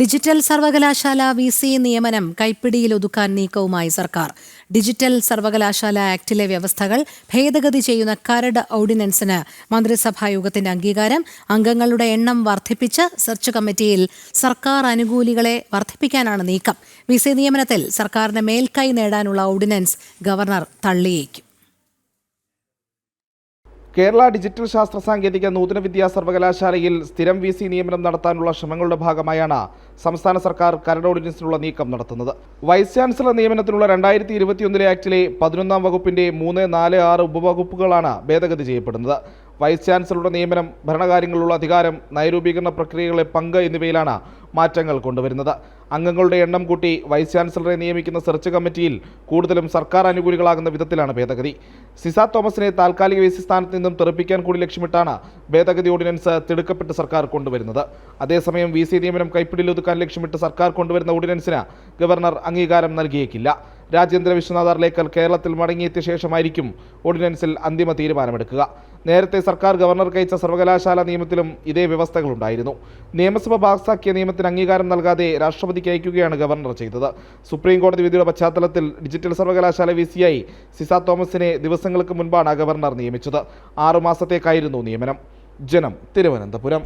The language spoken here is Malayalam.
ഡിജിറ്റൽ സർവകലാശാല വി സി നിയമനം കൈപ്പിടിയിൽ ഒതുക്കാൻ നീക്കവുമായി സർക്കാർ. ഡിജിറ്റൽ സർവകലാശാല ആക്ടിലെ വ്യവസ്ഥകൾ ഭേദഗതി ചെയ്യുന്ന കരട് ഓർഡിനൻസിന് മന്ത്രിസഭാ യോഗത്തിന്റെ അംഗീകാരം അംഗങ്ങളുടെ എണ്ണം വർദ്ധിപ്പിച്ച് സെർച്ച് കമ്മിറ്റിയിൽ സർക്കാർ അനുകൂലികളെ വർദ്ധിപ്പിക്കാനാണ് നീക്കം. വി സി നിയമനത്തിൽ സർക്കാരിന് മേൽക്കൈ നേടാനുള്ള ഓർഡിനൻസ് ഗവർണർ തള്ളിയേക്കും. കേരള ഡിജിറ്റൽ ശാസ്ത്ര സാങ്കേതിക നൂതന വിദ്യാ സർവകലാശാലയിൽ സ്ഥിരം വി സി നിയമനം നടത്താനുള്ള ശ്രമങ്ങളുടെ ഭാഗമായാണ് സംസ്ഥാന സർക്കാർ കരട് ഓർഡിനൻസിനുള്ള നീക്കം നടത്തുന്നത്. വൈസ് ചാൻസലർ നിയമനത്തിനുള്ള രണ്ടായിരത്തി ഇരുപത്തിയൊന്നിലെ ആക്ടിലെ പതിനൊന്നാം വകുപ്പിന്റെ മൂന്ന് നാല് ആറ് ഉപവകുപ്പുകളാണ് ഭേദഗതി ചെയ്യപ്പെടുന്നത്. വൈസ് ചാൻസലറുടെ നിയമനം ഭരണകാര്യങ്ങളിലുള്ള അധികാരം നയരൂപീകരണ പ്രക്രിയകളെ പങ്ക് എന്നിവയിലാണ് മാറ്റങ്ങൾ കൊണ്ടുവരുന്നത്. അംഗങ്ങളുടെ എണ്ണം കൂട്ടി വൈസ് ചാൻസലറെ നിയമിക്കുന്ന സെർച്ച് കമ്മിറ്റിയിൽ കൂടുതലും സർക്കാർ അനുകൂലികളാകുന്ന വിധത്തിലാണ് ഭേദഗതി. സിസ തോമസിനെ താൽക്കാലിക വൈസ് സ്ഥാനത്ത് നിന്നും തെറിപ്പിക്കാൻ കൂടി ലക്ഷ്യമിട്ടാണ് ഭേദഗതി ഓർഡിനൻസ് തിടുക്കപ്പെട്ട് സർക്കാർ കൊണ്ടുവരുന്നത്. അതേസമയം വി സി നിയമനം കൈപ്പിടിയിലൊതുക്കാൻ ലക്ഷ്യമിട്ട് സർക്കാർ കൊണ്ടുവരുന്ന ഓർഡിനൻസിന് ഗവർണർ അംഗീകാരം നൽകിയേക്കില്ല. രാജേന്ദ്ര വിശ്വനാഥ് കേരളത്തിൽ മടങ്ങിയെത്തിയ ശേഷമായിരിക്കും ഓർഡിനൻസിൽ അന്തിമ തീരുമാനമെടുക്കുക. നേരത്തെ സർക്കാർ ഗവർണർക്ക് അയച്ച സർവകലാശാല നിയമത്തിലും ഇതേ വ്യവസ്ഥകളുണ്ടായിരുന്നു. നിയമസഭ പാസാക്കിയ നിയമത്തിന് അംഗീകാരം നൽകാതെ രാഷ്ട്രപതിക്ക് അയക്കുകയാണ് ഗവർണർ ചെയ്തത്. സുപ്രീം കോടതി വിധിയുടെ പശ്ചാത്തലത്തിൽ ഡിജിറ്റൽ സർവകലാശാല വി സിയായി സിസ തോമസിനെ ദിവസങ്ങൾക്ക് മുൻപാണ് ഗവർണർ നിയമിച്ചത്. ആറുമാസത്തേക്കായിരുന്നു നിയമനം. ജനം തിരുവനന്തപുരം.